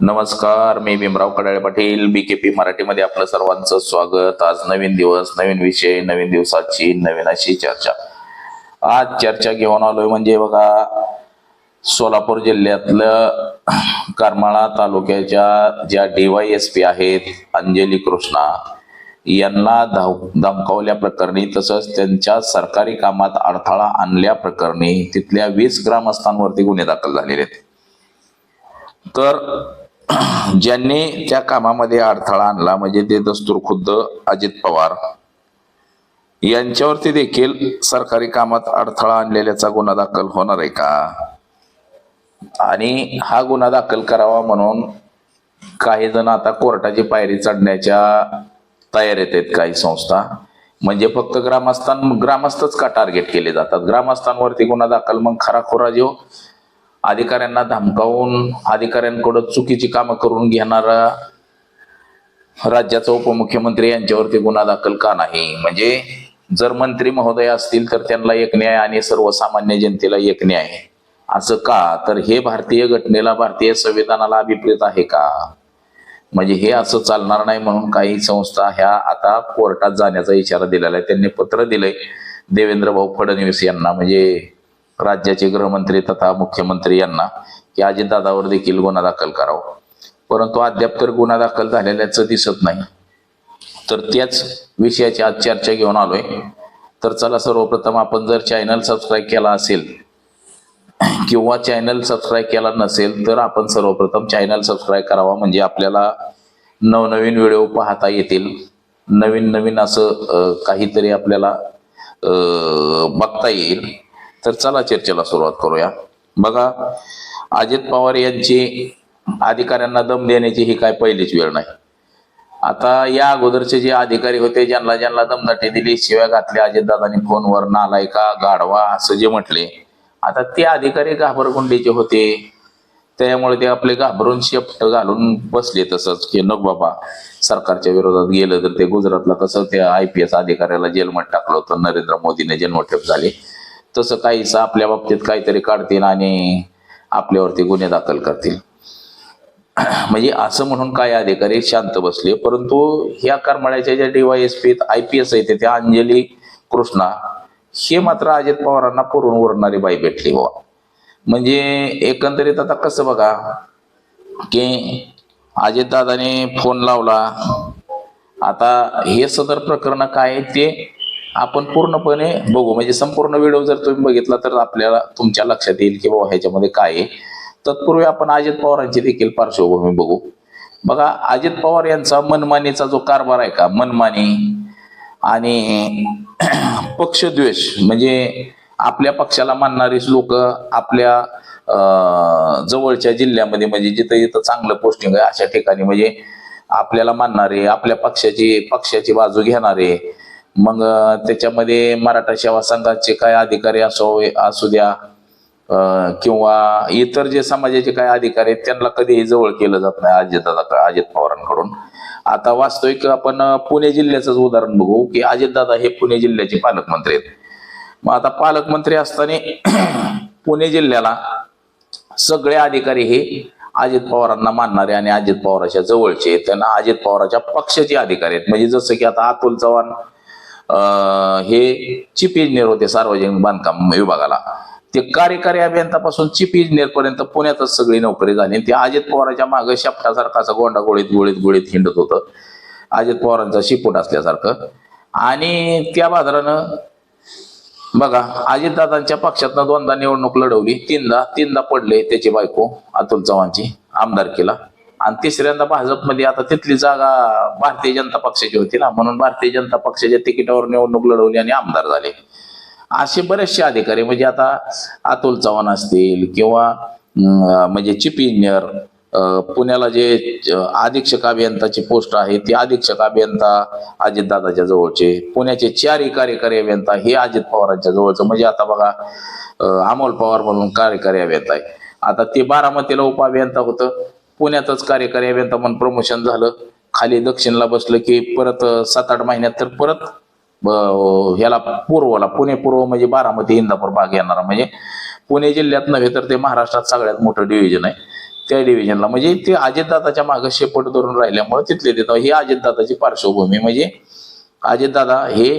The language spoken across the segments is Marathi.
नमस्कार मी भीमराव कडाळे पाटील बी केपी मराठीमध्ये आपलं सर्वांचं स्वागत. आज नवीन दिवस नवीन विषय नवीन दिवसाची नवीन अशी चर्चा. आज चर्चा घेऊन आलोय म्हणजे बघा सोलापूर जिल्ह्यातलं करमाळा तालुक्याच्या ज्या डीवायएसपी आहेत अंजली कृष्णा यांना धाव धमकावल्या प्रकरणी तसंच त्यांच्या सरकारी कामात अडथळा आणल्या प्रकरणी तिथल्या वीस ग्रामस्थांवरती गुन्हे दाखल झालेले आहेत. तर ज्यांनी त्या कामामध्ये अडथळा आणला म्हणजे ते दस्तूर खुद्द अजित पवार यांच्यावरती देखील सरकारी कामात अडथळा आणलेल्याचा गुन्हा दाखल होणार आहे का? आणि हा गुन्हा दाखल करावा म्हणून काही जण आता कोर्टाची पायरी चढण्याच्या तयारीत आहेत काही संस्था. म्हणजे फक्त ग्रामस्थान ग्रामस्थच का टार्गेट केले जातात? ग्रामस्थांवरती गुन्हा दाखल मग खराखोरा जो अधिकाऱ्यांना धमकावून अधिकाऱ्यांकडून चुकीची कामं करून घेणारा राज्याचा उपमुख्यमंत्री यांच्यावरती गुन्हा दाखल का नाही? म्हणजे जर मंत्री महोदय असतील तर त्यांना एक न्याय आणि सर्वसामान्य जनतेला एक न्याय. असं का? तर हे भारतीय घटनेला भारतीय संविधानाला अभिप्रेत आहे का? म्हणजे हे असं चालणार नाही म्हणून काही संस्था ह्या आता कोर्टात जाण्याचा इशारा दिलेला आहे. त्यांनी पत्र दिलंय देवेंद्र भाऊ फडणवीस यांना. म्हणजे राज्याचे गृहमंत्री तथा मुख्यमंत्री यांना की अजितदादावर देखील गुन्हा दाखल करावा. परंतु अद्याप तर गुन्हा दाखल झालेल्याचं दिसत नाही. तर त्याच विषयाची आज चर्चा घेऊन आलोय. तर चला सर्वप्रथम आपण जर चॅनल सबस्क्राईब केला असेल किंवा चॅनल सबस्क्राईब केला नसेल तर आपण सर्वप्रथम चॅनल सबस्क्राईब करावा. म्हणजे आपल्याला नवनवीन व्हिडिओ पाहता येतील. नवीन नवीन असं काहीतरी आपल्याला बघता येईल. तर चला चर्चेला सुरुवात करूया. बघा अजित पवार यांची अधिकाऱ्यांना दम देण्याची ही काय पहिलीच वेळ नाही. आता या अगोदरचे जे अधिकारी होते ज्यांना ज्यांना दमदाटी दिली शिव्या घातल्या अजितदादांनी फोनवर नालायका गाढवा असं जे म्हटले आता ते अधिकारी घाबरगुंडीचे होते. त्यामुळे ते आपले घाबरून शेपट घालून बसले तसंच की नको बाबा सरकारच्या विरोधात गेलं तर ते गुजरातला कसं त्या आय पी एस अधिकाऱ्याला जेलमध्ये टाकलं होतं नरेंद्र मोदीने जन्मठेप झाली. तसं काहीसं आपल्या बाबतीत काहीतरी काढतील आणि आपल्यावरती गुन्हे दाखल करतील. म्हणजे असं म्हणून काय अधिकारी शांत बसले परंतु ह्या करमाळ्याच्या ज्या डीवायएसपी आय पी एस आहेत त्या अंजली कृष्णा हे मात्र अजित पवारांना पुरून उरणारी बाई भेटली बाबा म्हणजे एकंदरीत आता कसं बघा की अजितदादाने फोन लावला आता हे सदर प्रकरण काय ते आपण पूर्णपणे बघू. म्हणजे संपूर्ण व्हिडिओ जर तुम्ही बघितला तर आपल्याला तुमच्या लक्षात येईल की बाबा ह्याच्यामध्ये काय आहे. तत्पूर्वी आपण अजित पवारांची देखील पार्श्वभूमी बघू. बघा अजित पवार यांचा मनमानीचा जो कारभार आहे का? मनमानी आणि पक्षद्वेष. म्हणजे आपल्या पक्षाला मानणारीच लोक आपल्या जवळच्या जिल्ह्यामध्ये म्हणजे जिथं जिथं चांगलं पोस्टिंग आहे अशा ठिकाणी म्हणजे आपल्याला मानणारे आपल्या पक्षाची पक्षाची बाजू घेणारे मग त्याच्यामध्ये मराठा सेवा संघाचे काय अधिकारी असो असू द्या किंवा इतर जे समाजाचे काय अधिकारी आहेत त्यांना कधीही जवळ केलं जात नाही अजितदादा अजित पवारांकडून. आता वास्तविक आपण पुणे जिल्ह्याचंच उदाहरण बघू की अजितदादा हे पुणे जिल्ह्याचे पालकमंत्री आहेत. मग आता पालकमंत्री असताना पुणे जिल्ह्याला सगळे अधिकारी हे अजित पवारांना मानणारे आणि अजित पवारांच्या जवळचे आहेत. त्यांना अजित पवाराच्या पक्षाचे अधिकारी आहेत. म्हणजे जसं की आता अतुल चव्हाण हे चीफ इंजिनियर होते सार्वजनिक बांधकाम विभागाला. ते कार्यकारी अभियंतापासून चीफ इंजिनियर पर्यंत पुण्यातच सगळी नोकरी झाली. ते अजित पवारांच्या मागे शेपटासारखा असं गोंडा गोळीत गोळीत गोळीत हिंडत होतं. अजित पवारांचा शिपूट असल्यासारखं. आणि त्या बाजारानं बघा अजितदादांच्या पक्षातनं दोनदा निवडणूक लढवली. तीनदा तीनदा पडले त्याची बायको अतुल चव्हाणची आमदारकीला. आणि तिसऱ्यांदा भाजपमध्ये आता तिथली जागा भारतीय जनता पक्षाची होती ना. म्हणून भारतीय जनता पक्षाच्या तिकिटावर निवडणूक लढवली आणि आमदार झाले. असे बरेचसे अधिकारी म्हणजे आता अतुल चव्हाण असतील किंवा म्हणजे चीफ इंजिनियर पुण्याला जे अधीक्षक अभियंताची पोस्ट आहे ती अधीक्षक अभियंता अजितदादाच्या जवळचे पुण्याचे चारही कार्यकारी अभियंता हे अजित पवारांच्या जवळचं म्हणजे आता बघा अमोल पवार म्हणून कार्यकारी अभियंता आहे. आता ते बारामतीला उपाभियंता होतं. पुण्यातच कार्यकारी अभियंता म्हणून प्रमोशन झालं. खाली दक्षिणला बसलं की परत सात आठ महिन्यात तर परत ह्याला पूर्वला पुणे पूर्व म्हणजे बारामती इंदापूर भाग येणारा. म्हणजे पुणे जिल्ह्यात नव्हे तर ते महाराष्ट्रात सगळ्यात मोठं डिव्हिजन आहे. त्या डिव्हिजनला म्हणजे ते अजितदादाच्या मागे शेपट धरून राहिल्यामुळे तिथले तिथं ही अजितदादाची पार्श्वभूमी. म्हणजे अजितदादा हे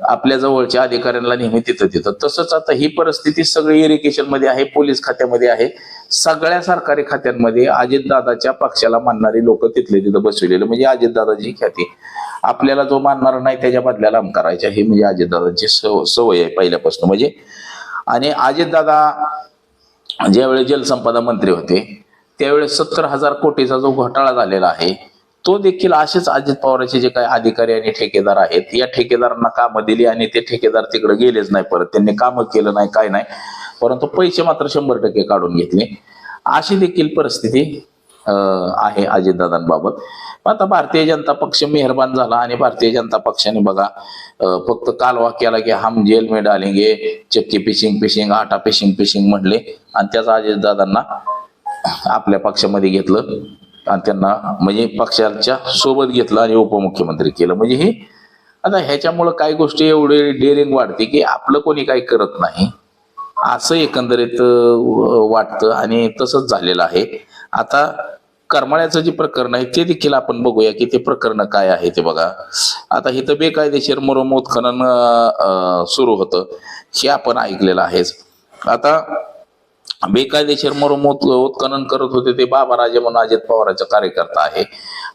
आपल्या जवळच्या अधिकाऱ्यांना नेहमी तिथं तिथं. तसंच आता ही परिस्थिती सगळी इरिगेशनमध्ये आहे पोलीस खात्यामध्ये आहे. सगळ्या सरकारी खात्यांमध्ये अजितदादाच्या पक्षाला मानणारी लोक तिथले तिथं बसविलेले म्हणजे अजितदादाची ख्याती. आपल्याला जो मानणार नाही त्याच्या बदल्याला आम करायच्या हे म्हणजे अजितदादांची सव सवय आहे पहिल्यापासून. म्हणजे आणि अजितदादा ज्यावेळेस जलसंपदा मंत्री होते त्यावेळेस सत्तर हजार कोटीचा जो घोटाळा झालेला आहे तो देखील असेच अजित पवारांचे जे काही अधिकारी आणि ठेकेदार आहेत या ठेकेदारांना कामं दिली आणि ते ठेकेदार तिकडे गेलेच नाही परत. त्यांनी कामं केलं नाही काय नाही. परंतु पैसे मात्र शंभर टक्के काढून घेतले. अशी देखील परिस्थिती आहे अजितदादांबाबत. आता भारतीय जनता पक्ष मेहरबान झाला आणि भारतीय जनता पक्षाने बघा फक्त कालवा केला की हम जेल में डालेंगे चक्की पिशिंग पिशिंग आटा पिशिंग पिशिंग म्हणले. आणि त्याचा अजितदादांना आपल्या पक्षामध्ये घेतलं. आणि त्यांना म्हणजे पक्षाच्या सोबत घेतलं आणि उपमुख्यमंत्री केलं. म्हणजे हे आता ह्याच्यामुळं काही गोष्टी एवढे डेअरिंग वाढते की आपलं कोणी काही करत नाही. असं एकंदरीत वाटतं आणि तसंच झालेलं आहे. आता करमाळ्याचं जे प्रकरण आहे ते देखील आपण बघूया की ते प्रकरण काय आहे ते बघा. आता हिथं बेकायदेशीर मरोम सुरू होतं. हे आपण ऐकलेलं आहेच. आता बेकायदेशीर मरोम उत्खनन करत होते ते बाबा राजे म्हणून अजित पवारांचा कार्यकर्ता आहे.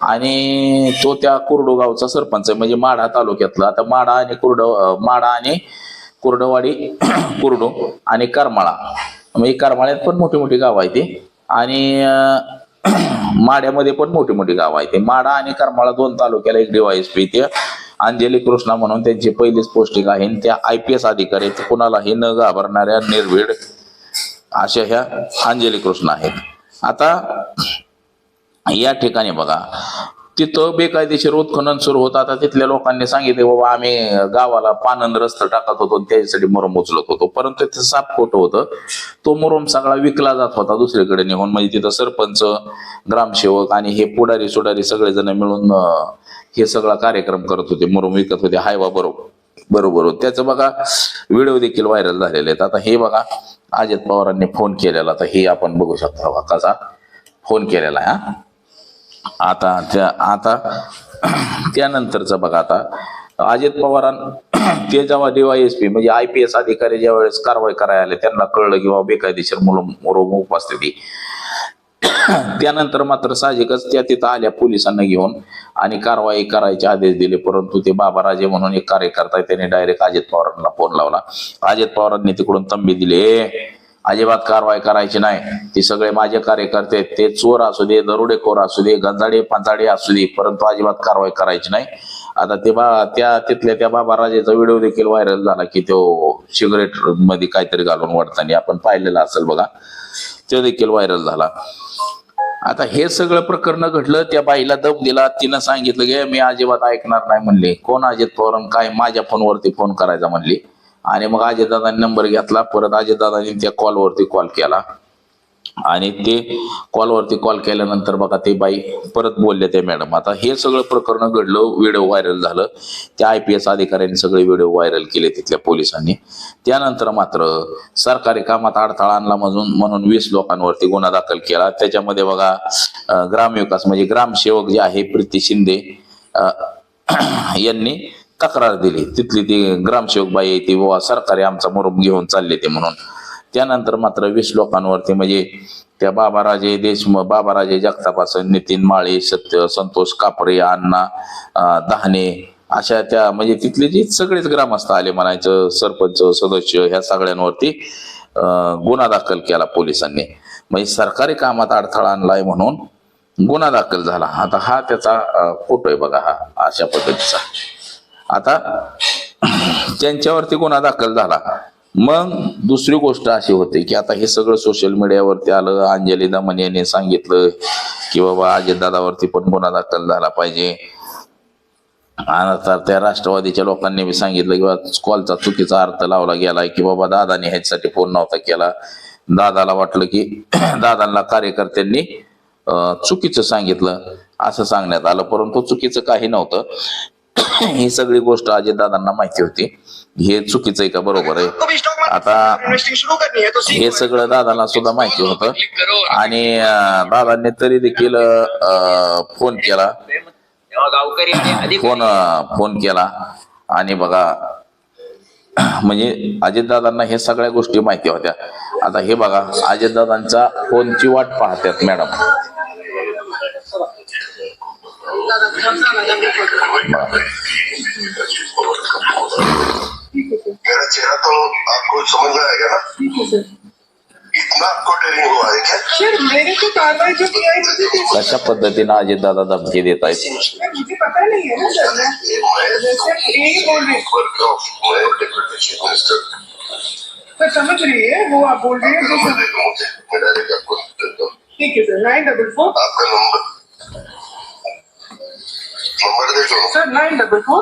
आणि तो त्या कुर्डू गावचा सरपंच आहे म्हणजे माढा तालुक्यातला. आता माढा आणि कुर्ड माढा आणि कुर्डवाडी कुर्डू आणि करमाळा. म्हणजे करमाळ्यात पण मोठी मोठी गाव आहे ती आणि माड्यामध्ये पण मोठी मोठी गाव आहे ते माडा आणि करमाळा दोन तालुक्याला एक डीवायएसपी ते अंजली कृष्णा म्हणून त्यांची पहिलीच पोस्टिंग आहे. त्या आय पी एस अधिकारी आहेत कुणालाही न घाबरणाऱ्या निर्भीड अशा ह्या अंजली कृष्ण आहेत. आता या ठिकाणी बघा तिथं बेकायदेशीर उत्खनन सुरू होतं. आता तिथल्या लोकांनी सांगितले बाबा आम्ही गावाला पानंद रस्ता टाकत होतो आणि त्याच्यासाठी मुरम उचलत होतो. परंतु ते साप खोटं होतं. तो मुरम सगळा विकला जात होता दुसरीकडे निघून. म्हणजे तिथं सरपंच ग्रामसेवक आणि हे पुढारी सुडारी सगळेजण मिळून हे सगळा कार्यक्रम करत होते मुरम विकत होते. हाय बा बरोबर. बरोबर. त्याचं बघा व्हिडिओ देखील व्हायरल झालेले आहेत. आता हे बघा अजित पवारांनी फोन केलेला तर हे आपण बघू शकता बघा कसा फोन केलेला आहे हा. आता त्या आता त्यानंतरचं बघा आता. अजित पवारां ते जेव्हा डीवायएसपी म्हणजे आय पी एस अधिकारी ज्या वेळेस कारवाई करायला आले त्यांना कळलं की बाबा बेकायदेशीर मुलं मुरुम उपस्थिती. त्यानंतर मात्र साहजिकच त्या तिथं आल्या पोलिसांना घेऊन आणि कारवाई करायचे आदेश दिले. परंतु ते बाबा राजे म्हणून एक कार्यकर्ता त्याने डायरेक्ट अजित पवारांना फोन लावला. अजित पवारांनी तिकडून तंबी दिली अजिबात कारवाई करायची नाही. ते सगळे माझे कार्यकर्ते आहेत. ते चोर असू दे दरोडेखोर असू दे गंजाडे पांजाडे असू दे परंतु अजिबात कारवाई करायची नाही. आता ते बा त्या तिथल्या त्या बाबा राजेचा व्हिडिओ देखील व्हायरल झाला की तो सिगरेटमध्ये काहीतरी घालून वाढताना आपण पाहिलेला असेल बघा. तो देखील व्हायरल झाला. आता हे सगळं प्रकरण घडलं त्या बाईला दम दिला तिनं सांगितलं गे मी अजिबात ऐकणार नाही म्हणले. कोण अजित पवार काय? माझ्या फोनवरती फोन करायचा म्हणली. आणि मग अजितदादांनी नंबर घेतला. परत अजितदादांनी त्या कॉलवरती कॉल केला. आणि ते कॉलवरती कॉल केल्यानंतर बघा ते बाई परत बोलले ते मॅडम आता हे सगळं प्रकरण घडलं व्हिडिओ व्हायरल झालं. त्या आय पी एस अधिकाऱ्यांनी सगळे व्हिडिओ व्हायरल केले तिथल्या पोलिसांनी. त्यानंतर मात्र सरकारी कामात अडथळा आणला म्हणून म्हणून वीस लोकांवरती गुन्हा दाखल केला. त्याच्यामध्ये बघा ग्रामविकास म्हणजे ग्रामसेवक जे आहे प्रीती शिंदे यांनी तक्रार दिली. तिथली ती ग्रामसेवक बाई आहे ती बाबा सरकारी आमचा मुरुम घेऊन चालले ते म्हणून. त्यानंतर मात्र वीस लोकांवरती म्हणजे त्या बाबाराजे देशमुख बाबाराजे जगतापासून नितीन माळी सत्य संतोष कापरे अण्णा अं, दहाने अशा त्या म्हणजे तिथले जे सगळेच ग्रामस्थ आले म्हणायचं सरपंच सदस्य ह्या सगळ्यांवरती गुन्हा दाखल केला पोलिसांनी. म्हणजे सरकारी कामात अडथळा आणलाय म्हणून गुन्हा दाखल झाला. आता हा त्याचा फोटो आहे बघा हा अशा पद्धतीचा. आता त्यांच्यावरती गुन्हा दाखल झाला. मग दुसरी गोष्ट अशी होती की आता हे सगळं सोशल मीडियावरती आलं. अंजली दमन यांनी सांगितलं की बाबा अजितदादावरती पण गुन्हा दाखल झाला पाहिजे. आणि आता त्या राष्ट्रवादीच्या लोकांनी बी सांगितलं किंवा कॉलचा चुकीचा अर्थ लावला गेला की बाबा दादाने ह्याच्यासाठी फोन नव्हता केला. दादाला वाटलं की दादांना कार्यकर्त्यांनी चुकीचं सांगितलं. असं सांगण्यात आलं. परंतु चुकीचं काही नव्हतं. ही सगळी गोष्ट अजितदादांना माहिती होती. हे चुकीचं आहे का? बरोबर आहे. आता है। सगळं दादाला सुद्धा माहिती होतं. आणि दादांनी तरी देखील फोन केला. फोन फोन केला. आणि बघा म्हणजे अजितदादांना हे सगळ्या गोष्टी माहिती होत्या. आता हे बघा अजितदादांचा फोनची वाट पाहतात मॅडम. मेरा चेहरा तो आपको समझ में आएगा ना? इतना आपको ट्रेनिंग हुआ है क्या? सर तो कार्रवाई जो किया है मुझे तो- कशा पद्धतीनं अजितदादा धमकी देत आहेत मुझे पता नहीं है ना सर। मैं मैं यही बोल रही हूँ। वर्क ऑफ़ मैं डिप्यूटी चीफ मिनिस्टर सर समझ रही है वो आप बोल रही है जो सर। दे दूँ मुझे मैं डायरेक्ट आपको देता हूँ। ठीक है सर नाइन डबल फोर आपका नंबर। नंबर दे दो। Sir nine double four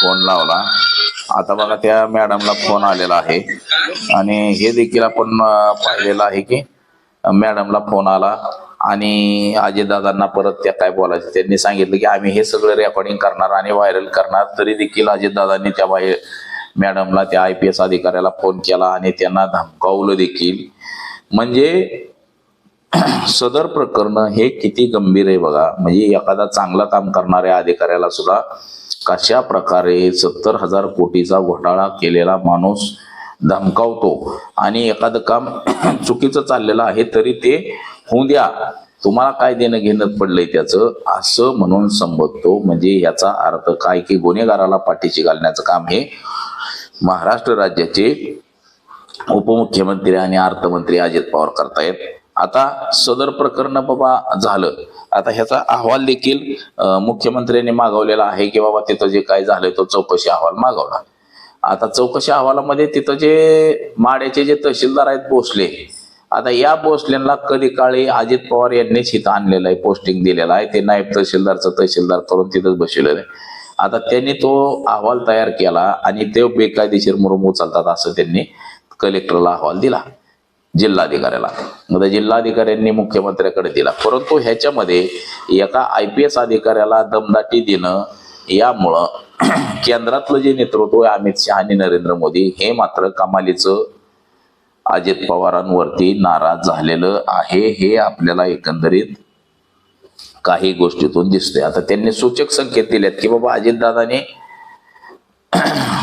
phone लावला. आता बघा त्या मॅडमला फोन आलेला आहे. आणि हे देखील आपण पाहिलेलं आहे की मॅडमला फोन आला आणि अजितदादांना परत त्या काय बोलायचं त्यांनी सांगितलं की आम्ही हे सगळं रेकॉर्डिंग करणार आणि व्हायरल करणार. तरी देखील अजितदादांनी त्या बाहेर मॅडमला त्या आय पी एस अधिकाऱ्याला फोन केला आणि त्यांना धमकावलं देखील. म्हणजे सदर प्रकरण हे किती गंभीर आहे बघा. म्हणजे एखादा चांगला काम करणाऱ्या अधिकाऱ्याला सुद्धा कशा प्रकारे सत्तर हजार कोटीचा घोटाळा केलेला माणूस धमकावतो? आणि एखादं काम चुकीचं चाललेलं आहे तरी ते होऊ द्या. तुम्हाला काय देणं घेणं पडलंय त्याचं? असं म्हणून संबोधतो. म्हणजे याचा अर्थ काय? की गुन्हेगाराला पाठीशी घालण्याचं काम हे महाराष्ट्र राज्याचे उपमुख्यमंत्री आणि अर्थमंत्री अजित पवार करतायत. आता सदर प्रकरण बाबा झालं. आता ह्याचा अहवाल देखील मुख्यमंत्र्यांनी मागवलेला आहे की बाबा तिथं जे काय झालंय तो चौकशी अहवाल मागवला. आता चौकशी अहवालामध्ये तिथं जे माड्याचे जे तहसीलदार आहेत भोसले आता या भोसलेंना कधी काळी अजित पवार यांनीच इथं आणलेलं आहे पोस्टिंग दिलेलं आहे. ते नायब तहसीलदारचं तहसीलदार करून तिथंच बसवलेलं आहे आता त्यांनी तो अहवाल तयार केला आणि ते बेकायदेशीर म्हणून उचलतात असं त्यांनी कलेक्टरला अहवाल दिला. जिल्हाधिकाऱ्याला. मग जिल्हाधिकाऱ्यांनी मुख्यमंत्र्याकडे दिला. परंतु ह्याच्यामध्ये एका आय पी एस अधिकाऱ्याला दमदाटी देणं यामुळं केंद्रातलं जे नेतृत्व आहे अमित शहा आणि नरेंद्र मोदी हे मात्र कमालीचं अजित पवारांवरती नाराज झालेलं आहे. हे आपल्याला एकंदरीत काही गोष्टीतून दिसतंय. आता त्यांनी सूचक संकेत दिलेत की बाबा अजितदादाने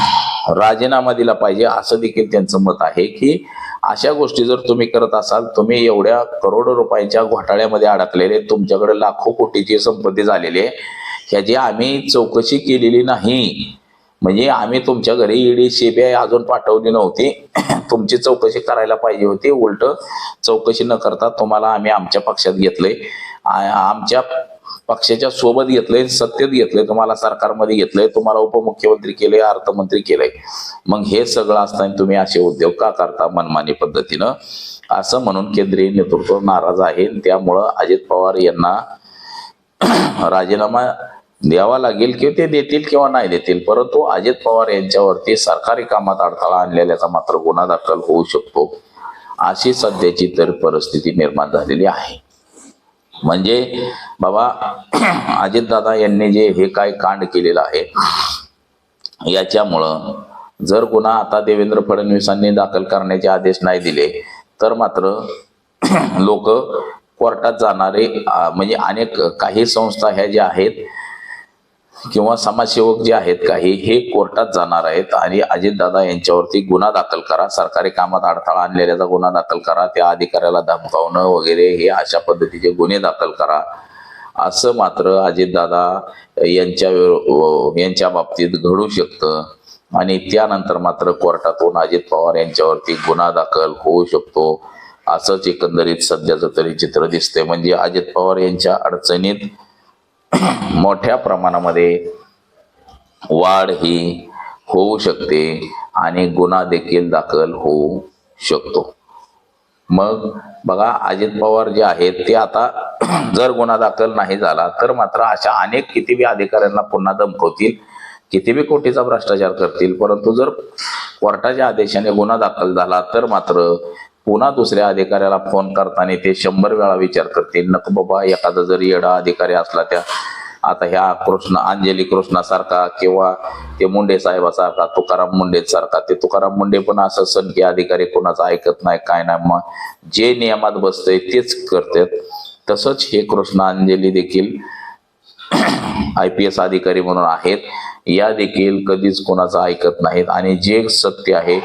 राजीनामा दिला पाहिजे असं देखील त्यांचं मत आहे की अशा गोष्टी जर तुम्ही करत असाल तुम्ही एवढ्या करोडो रुपयांच्या घोटाळ्यामध्ये अडकलेले तुमच्याकडे लाखो कोटीची संपत्ती झालेली आहे ह्याची आम्ही चौकशी केलेली नाही. म्हणजे आम्ही तुमच्या घरी ईडी सीबीआय अजून पाठवली नव्हती. तुमची चौकशी करायला पाहिजे होती. उलट चौकशी न करता तुम्हाला आम्ही आमच्या पक्षात घेतले आमच्या पक्षाच्या सोबत घेतलंय सत्तेत घेतलंय तुम्हाला सरकारमध्ये घेतलंय तुम्हाला उपमुख्यमंत्री केलंय अर्थमंत्री केलंय. मग हे सगळं असताना तुम्ही असे उद्योग का करता मनमानी पद्धतीनं? असं म्हणून केंद्रीय नेतृत्व नाराज आहे. त्यामुळं अजित पवार यांना राजीनामा द्यावा लागेल किंवा ते देतील किंवा नाही देतील. परंतु अजित पवार यांच्यावरती सरकारी कामात अडथळा आणलेल्याचा मात्र गुन्हा दाखल होऊ शकतो. अशी सध्याची तर परिस्थिती निर्माण झालेली आहे. म्हणजे बाबा अजितदादा यांनी जे हे काय कांड केलेलं आहे याच्यामुळं जर गुन्हा आता देवेंद्र फडणवीसांनी दाखल करण्याचे आदेश नाही दिले तर मात्र लोक कोर्टात जाणारे म्हणजे अनेक काही संस्था ह्या ज्या आहेत किंवा समाजसेवक जे आहेत काही हे कोर्टात जाणार आहेत आणि अजितदादा यांच्यावरती गुन्हा दाखल करा. सरकारी कामात अडथळा आणलेल्याचा गुन्हा दाखल करा. त्या अधिकाऱ्याला धमकावणं वगैरे हे अशा पद्धतीचे गुन्हे दाखल करा. असं मात्र अजितदादा यांच्या यांच्या बाबतीत घडू शकतं. आणि त्यानंतर मात्र कोर्टातून अजित पवार यांच्यावरती गुन्हा दाखल होऊ शकतो. असंच एकंदरीत सध्याचं तरी चित्र दिसतंय. म्हणजे अजित पवार यांच्या अडचणीत मोठ्या प्रमाणामध्ये वाढ ही होऊ शकते आणि गुन्हा देखील दाखल होऊ शकतो. मग बघा अजित पवार जे आहेत ते आता जर गुन्हा दाखल नाही झाला तर मात्र अशा अनेक कितीबी अधिकाऱ्यांना पुन्हा दमकवतील कितीबी कोटीचा भ्रष्टाचार करतील परंतु जर कोर्टाच्या आदेशाने गुन्हा दाखल झाला तर मात्र पुन्हा दुसऱ्या अधिकाऱ्याला फोन करताना ते शंभर वेळा विचार करतील नको बाबा एखादा जर येडा अधिकारी असला त्या आता ह्या कृष्ण अंजली कृष्णासारखा किंवा ते मुंडे साहेबासारखा तुकाराम मुंडे सारखा ते तुकाराम मुंडे पण असं सण की अधिकारी कोणाचं ऐकत नाही काय नाही मग जे नियमात बसतंय तेच करतात. तसंच हे कृष्ण अंजली देखील आय पी एस अधिकारी म्हणून आहेत. या देखील कधीच कोणाचं ऐकत नाहीत. आणि जे सत्य आहे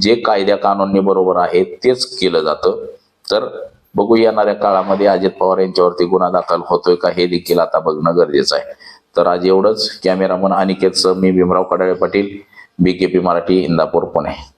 जे कायद्या कानूननी बरोबर आहे तेच केलं जातं. तर बघू येणाऱ्या काळामध्ये अजित पवार यांच्यावरती गुन्हा दाखल होतोय का हे देखील आता बघणं गरजेचं आहे. तर आज एवढंच. कॅमेरामन अनिकेतचं मी भीमराव कडाळे पाटील बीकेपी मराठी इंदापूर पुणे.